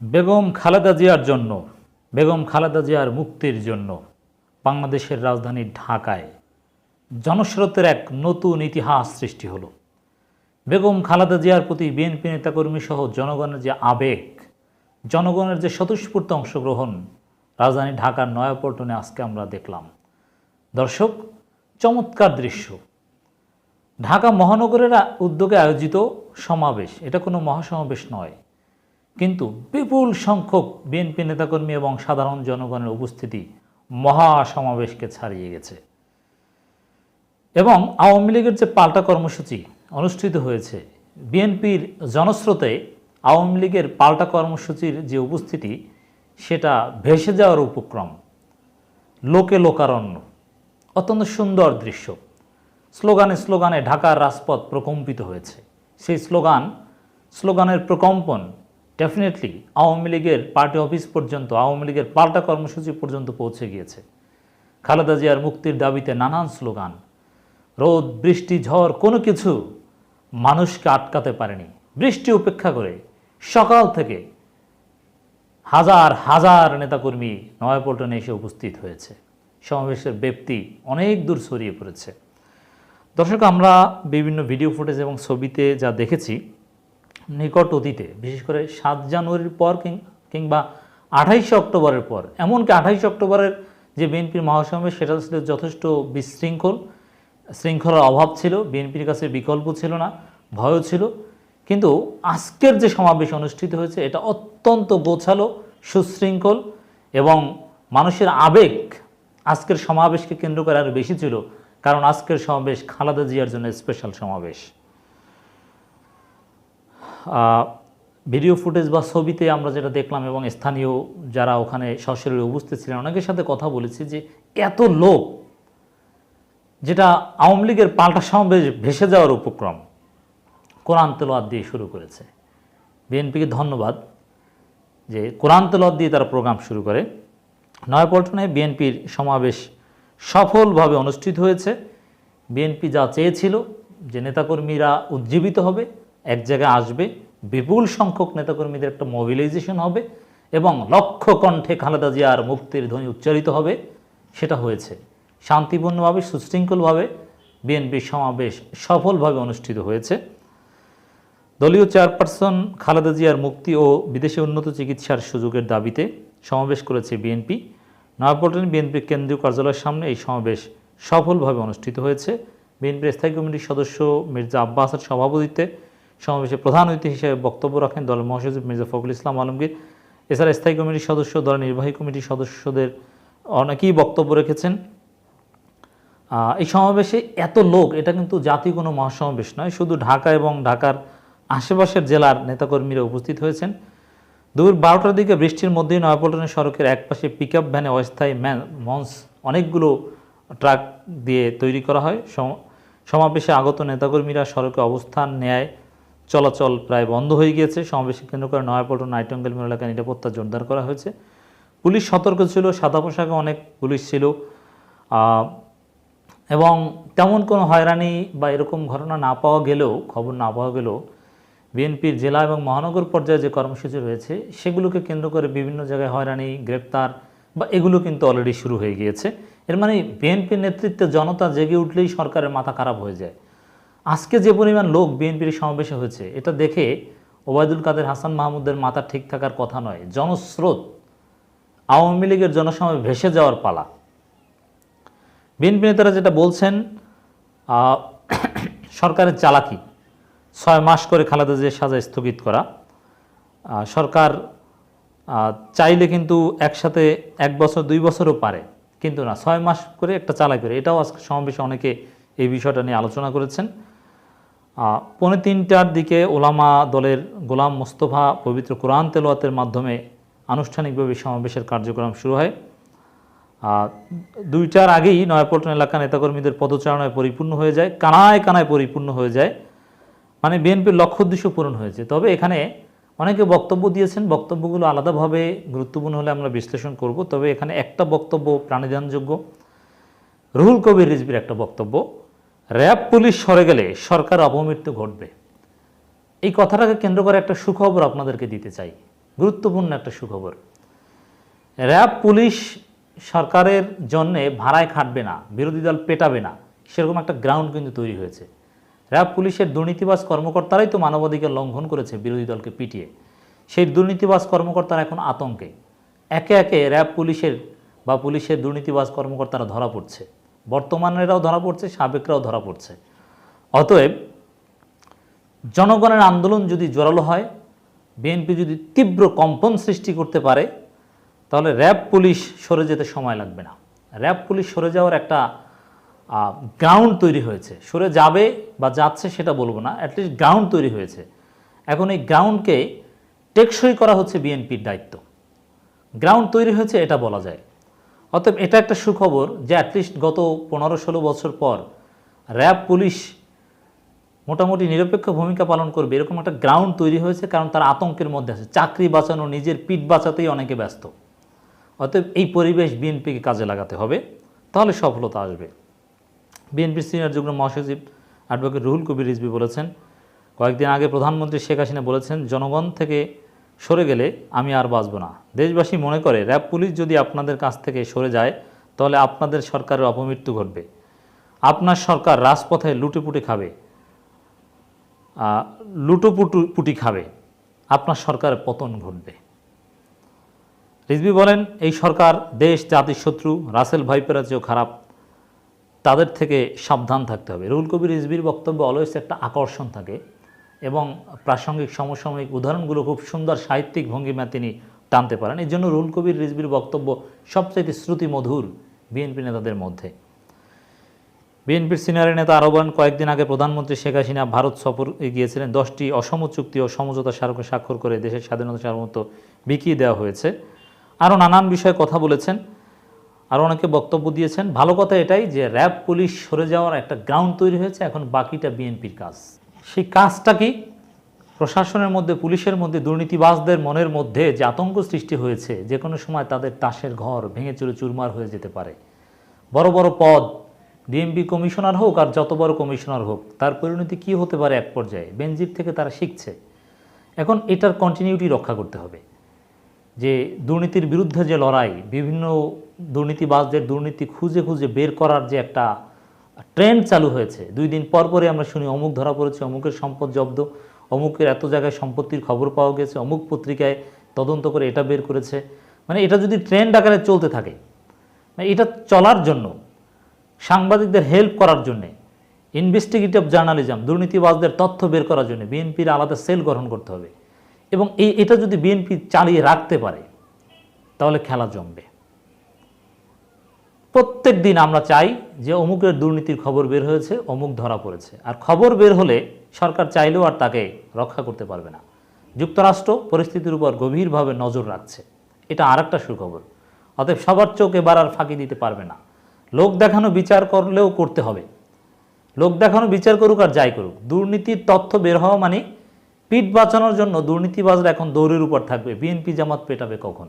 বেগম খালেদা জিয়ার জন্য, বেগম খালেদা জিয়ার মুক্তির জন্য বাংলাদেশের রাজধানী ঢাকায় জনস্রোতের এক নতুন ইতিহাস সৃষ্টি হলো। বেগম খালেদা জিয়ার প্রতি বিএনপি নেতাকর্মী সহ জনগণের যে আবেগ, জনগণের যে স্বতঃস্ফূর্ত অংশগ্রহণ, রাজধানী ঢাকার নয়াপল্টনে আজকে আমরা দেখলাম। দর্শক, চমৎকার দৃশ্য। ঢাকা মহানগরের উদ্যোগে আয়োজিত সমাবেশ, এটা কোনো মহাসমাবেশ নয়। কিন্তু বিপুল সংখ্যক বিএনপি নেতাকর্মী এবং সাধারণ জনগণের উপস্থিতি মহা সমাবেশকে ছাড়িয়ে গেছে। এবং আওয়ামী লীগের যে পাল্টা কর্মসূচি অনুষ্ঠিত হয়েছে, বিএনপির জনস্রোতে আওয়ামী লীগের পাল্টা কর্মসূচির যে উপস্থিতি, সেটা ভেসে যাওয়ার উপক্রম। লোকে লোকারণ্য। অত্যন্ত সুন্দর দৃশ্য। স্লোগানে স্লোগানে ঢাকার রাজপথ প্রকম্পিত হয়েছে। সেই স্লোগান, স্লোগানের প্রকম্পন ডেফিনেটলি আওয়ামী লীগের পার্টি অফিস পর্যন্ত আওয়ামী লীগের পাল্টা কর্মসূচি পর্যন্ত পৌঁছে গিয়েছে। খালেদা জিয়ার মুক্তির দাবিতে নানান স্লোগান। রোদ, বৃষ্টি, ঝড়, কোনো কিছু মানুষকে আটকাতে পারেনি। বৃষ্টি উপেক্ষা করে সকাল থেকে হাজার হাজার নেতাকর্মী নয়াপল্টনে এসে উপস্থিত হয়েছে। সমাবেশের ব্যক্তি অনেক দূর ছড়িয়ে পড়েছে। দর্শক, আমরা বিভিন্ন ভিডিও ফুটেজ এবং ছবিতে যা দেখেছি নিকট অতীতে, বিশেষ করে সাত জানুয়ারির পর কিংবা আঠাইশে অক্টোবরের পর, এমনকি আঠাইশে অক্টোবরের যে বিএনপির মহাসমাবেশ, সেটা ছিল যথেষ্ট বিশৃঙ্খল, শৃঙ্খলার অভাব ছিল, বিএনপির কাছে বিকল্প ছিল না, ভয়ও ছিল। কিন্তু আজকের যে সমাবেশ অনুষ্ঠিত হয়েছে, এটা অত্যন্ত গোছালো, সুশৃঙ্খল এবং মানুষের আবেগ আজকের সমাবেশকে কেন্দ্র করে আরও বেশি ছিল। কারণ আজকের সমাবেশ খালাদা জিয়ার জন্য স্পেশাল সমাবেশ। ভিডিও ফুটেজ বা ছবিতে আমরা যেটা দেখলাম এবং স্থানীয় যারা ওখানে সশরীরে উপস্থিত ছিলেন, অনেকের সাথে কথা বলেছি যে এত লোক, যেটা আওয়ামী লীগের পাল্টা সমাবেশ ভেসে যাওয়ার উপক্রম, কোরআন তেলোয়াত দিয়ে শুরু করেছে। বিএনপিকে ধন্যবাদ যে কোরআন তেলোয়াত দিয়ে তারা প্রোগ্রাম শুরু করে। নয়াপল্টনে বিএনপির সমাবেশ সফলভাবে অনুষ্ঠিত হয়েছে। বিএনপি যা চেয়েছিল যে নেতাকর্মীরা উজ্জীবিত হবে এক জায়গায় আসবে, বিপুল সংখ্যক নেতাকর্মীদের একটা মোবিলাইজেশন হবে এবং লক্ষ কণ্ঠে খালেদা জিয়ার মুক্তির ধ্বনি উচ্চারিত হবে। সেটা হয়েছে। শান্তিপূর্ণভাবে, সুশৃঙ্খলভাবে বিএনপির সমাবেশ সফলভাবে অনুষ্ঠিত হয়েছে। দলীয় চেয়ারপারসন খালেদা জিয়ার মুক্তি ও বিদেশে উন্নত চিকিৎসার সুযোগের দাবিতে সমাবেশ করেছে বিএনপি। নয়াপল্টন বিএনপির কেন্দ্রীয় কার্যালয়ের সামনে এই সমাবেশ সফলভাবে অনুষ্ঠিত হয়েছে। বিএনপির স্থায়ী কমিটির সদস্য মির্জা আব্বাসের সভাপতিত্বে সমাবেশে প্রধান অতিথি হিসেবে বক্তব্য রাখেন দলের মহাসচিব মির্জা ফখরুল ইসলাম আলমগীর। এছাড়া স্থায়ী কমিটির সদস্য দলের নির্বাহী কমিটির সদস্যদের অনেকেই বক্তব্য রেখেছেন। এই সমাবেশে এত লোক, এটা কিন্তু জাতীয় কোনো মহাসমাবেশ নয়, শুধু ঢাকা এবং ঢাকার আশেপাশের জেলার নেতাকর্মীরা উপস্থিত হয়েছেন। দুপুর বারোটার দিকে বৃষ্টির মধ্যেই নয়াপল্টনের সড়কের একপাশে পিক আপ ভ্যানে অস্থায়ী ম্যান, মঞ্চ, অনেকগুলো ট্রাক দিয়ে তৈরি করা হয়। সম- সমাবেশে আগত নেতাকর্মীরা সড়কে অবস্থান নেয়। চলাচল প্রায় বন্ধ হয়ে গিয়েছে। সমাবেশে কেন্দ্র করে নয়াপল্টন, নাইটঙ্গেল মিল এলাকায় নিরাপত্তা জোরদার করা হয়েছে। পুলিশ সতর্ক ছিল, সাদা পোশাকে অনেক পুলিশ ছিল। এবং তেমন কোনো হয়রানি বা এরকম ঘটনা না পাওয়া গেলেও, খবর না পাওয়া গেলেও বিএনপির জেলা এবং মহানগর পর্যায়ে যে কর্মসূচি রয়েছে, সেগুলোকে কেন্দ্র করে বিভিন্ন জায়গায় হয়রানি, গ্রেপ্তার বা এগুলো কিন্তু অলরেডি শুরু হয়ে গিয়েছে। এর মানে বিএনপির নেতৃত্বে জনতা জেগে উঠলেই সরকারের মাথা খারাপ হয়ে যায়। আজকে যে পরিমাণ লোক বিএনপির সমাবেশে হয়েছে, এটা দেখে ওবায়দুল কাদের, হাসান মাহমুদের মাথা ঠিক থাকার কথা নয়, জনস্রোত আওয়ামী লীগের জনসমাবেশ ভেসে যাওয়ার পালা। বিএনপি নেতারা যেটা বলছেন সরকারের চালাকি, ছয় মাস করে খালেদা জিয়ার সাজা স্থগিত করা। সরকার চাইলে কিন্তু একসাথে এক বছর, দুই বছরও পারে, কিন্তু না, ছয় মাস করে একটা চালাই করে। এটাও আজকে সমাবেশে অনেকে এই বিষয়টা নিয়ে আলোচনা করেছেন। পৌনে তিনটার দিকে ওলামা দলের গোলাম মোস্তফা পবিত্র কোরআন তেলোয়াতের মাধ্যমে আনুষ্ঠানিকভাবে সমাবেশের কার্যক্রম শুরু হয়। দুইটার আগেই নয়াপল্টন এলাকা নেতাকর্মীদের পদচারণায় পরিপূর্ণ হয়ে যায়, কানায় কানায় পরিপূর্ণ হয়ে যায়। মানে বিএনপির লক্ষ্য উদ্দেশ্য পূরণ হয়েছে। তবে এখানে অনেকে বক্তব্য দিয়েছেন, বক্তব্যগুলো আলাদাভাবে গুরুত্বপূর্ণ হলে আমরা বিশ্লেষণ করব। তবে এখানে একটা বক্তব্য প্রাণীদানযোগ্য। রুহুল কবির রিজবির একটা বক্তব্য। র্যাব পুলিশ সরে গেলে সরকার অপমৃত্যু ঘটবে। এই কথাটাকে কেন্দ্র করে একটা সুখবর আপনাদেরকে দিতে চাই। গুরুত্বপূর্ণ একটা সুখবর। র্যাব পুলিশ সরকারের জন্যে ভাড়ায় খাটবে না, বিরোধী দল পেটাবে না, সেরকম একটা গ্রাউন্ড কিন্তু তৈরি হয়েছে। র্যাব পুলিশের দুর্নীতিবাজ কর্মকর্তারাই তো মানবাধিকার লঙ্ঘন করেছে বিরোধী দলকে পিটিয়ে। সেই দুর্নীতিবাজ কর্মকর্তারা এখন আতঙ্কে। একে একে র্যাব পুলিশের বা পুলিশের দুর্নীতিবাজ কর্মকর্তারা ধরা পড়ছে। বর্তমানেরাও ধরা পড়ছে, সাবেকরাও ধরা পড়ছে। অতএব জনগণের আন্দোলন যদি জোরালো হয়, বিএনপি যদি তীব্র কম্পন সৃষ্টি করতে পারে, তাহলে র্যাব পুলিশ সরে যেতে সময় লাগবে না। র্যাব পুলিশ সরে যাওয়ার একটা গ্রাউন্ড তৈরি হয়েছে। সরে যাবে বা যাচ্ছে সেটা বলব না অ্যাটলিস্ট গ্রাউন্ড তৈরি হয়েছে। এখন এই গ্রাউন্ডকে টেকসই করা হচ্ছে বিএনপির দায়িত্ব। গ্রাউন্ড তৈরি হয়েছে, এটা বলা যায়। অতএব এটা একটা সুখবর যে অ্যাটলিস্ট গত পনেরো ষোলো বছর পর র্যাব পুলিশ মোটামুটি নিরপেক্ষ ভূমিকা পালন করবে, এরকম একটা গ্রাউন্ড তৈরি হয়েছে, কারণ তারা আতঙ্কের মধ্যে আছে। চাকরি বাঁচানো, নিজের পিঠ বাঁচাতেই অনেকে ব্যস্ত। অতএব এই পরিবেশ বিএনপিকে কাজে লাগাতে হবে, তাহলে সফলতা আসবে। বিএনপির সিনিয়র যুগ্ম মহাসচিব অ্যাডভোকেট রুহুল কবির রিজবি বলেছেন, কয়েকদিন আগে প্রধানমন্ত্রী শেখ হাসিনা বলেছেন, জনগণ থেকে সরে গেলে আমি আর বাঁচব না। দেশবাসী মনে করে, র্যাব পুলিশ যদি আপনাদের কাছ থেকে সরে যায়, তাহলে আপনাদের সরকারের অপমৃত্যু ঘটবে। আপনার সরকার রাজপথে লুটেপুটে খাবে। লুটোপুটু পুটি খাবে। আপনার সরকারের পতন ঘটবে। রিজবি বলেন, এই সরকার দেশ, জাতির শত্রু, রাসেল ভাইপেরা চেয়েও খারাপ। তাদের থেকে সাবধান থাকতে হবে। রুল কবির রিজবির বক্তব্য অলওয়েজ একটা আকর্ষণ থাকে। এবং প্রাসঙ্গিক সমসাময়িক উদাহরণগুলো খুব সুন্দর সাহিত্যিক ভঙ্গিমা তিনি টানতে পারেন। এই জন্য রুল কবির রিজবির বক্তব্য সবচাইতে শ্রুতিমধুর বিএনপি নেতাদের মধ্যে। বিএনপির সিনিয়র নেতা আরও বলেন কয়েকদিন আগে প্রধানমন্ত্রী শেখ হাসিনা ভারত সফর গিয়েছিলেন। দশটি অসম চুক্তি ও সমঝোতা স্মারকে স্বাক্ষর করে দেশের স্বাধীনতা সার্বভৌমত্ব বিকিয়ে দেওয়া হয়েছে। আরও নানান বিষয়ে কথা বলেছেন, আরও অনেকে বক্তব্য দিয়েছেন। ভালো কথা এটাই যে র্যাব পুলিশ সরে যাওয়ার একটা গ্রাউন্ড তৈরি হয়েছে, এখন বাকিটা বিএনপির কাজ। সেই কাজটা কি? প্রশাসনের মধ্যে, পুলিশের মধ্যে, দুর্নীতিবাজদের মনের মধ্যে যে আতঙ্ক সৃষ্টি হয়েছে, যে কোনো সময় তাদের তাসের ঘর ভেঙে চুরে চুরমার হয়ে যেতে পারে। বড় বড় পদ ডিএমপি কমিশনার হোক আর যত বড় কমিশনার হোক, তার পরিণতি কি হতে পারে এক পর্যায়ে? বেঞ্জির থেকে তারা শিখছে। এখন এটার কন্টিনিউটি রক্ষা করতে হবে। যে দুর্নীতির বিরুদ্ধে যে লড়াই, বিভিন্ন দুর্নীতিবাজদের দুর্নীতি খুঁজে খুঁজে বের করার যে একটা ট্রেন্ড চালু হয়েছে। দুই দিন পর পরে আমরা শুনি, অমুক ধরা পড়েছে, অমুকের সম্পদ জব্দ, অমুকের এত জায়গায় সম্পত্তির খবর পাওয়া গেছে, অমুক পত্রিকায় তদন্ত করে এটা বের করেছে। মানে এটা যদি ট্রেন্ড আকারে চলতে থাকে মানে এটা চলার জন্য, সাংবাদিকদের হেল্প করার জন্যে ইনভেস্টিগেটিভ জার্নালিজম দুর্নীতিবাজদের তথ্য বের করার জন্য বিএনপির আলাদা সেল গঠন করতে হবে। এবং এই, এটা যদি বিএনপি চালিয়ে রাখতে পারে, তাহলে খেলা জমবে। প্রত্যেক দিন আমরা চাই যে অমুকের দুর্নীতির খবর বের হয়েছে, অমুক ধরা পড়েছে। আর খবর বের হলে সরকার চাইলেও আর তাকে রক্ষা করতে পারবে না। যুক্তরাষ্ট্র পরিস্থিতির উপর গভীরভাবে নজর রাখছে। এটা আর একটা সুখবর। অতএব সবার চোখ এবার আর ফাঁকি দিতে পারবে না। লোক দেখানো বিচার করলেও করতে হবে। লোক দেখানো বিচার করুক আর যাই করুক। দুর্নীতির তথ্য বের হওয়া মানে পিঠ বাঁচানোর জন্য দুর্নীতিবাজরা এখন দৌড়ের উপর থাকবে। বিএনপি জামাত পেটাবে কখন?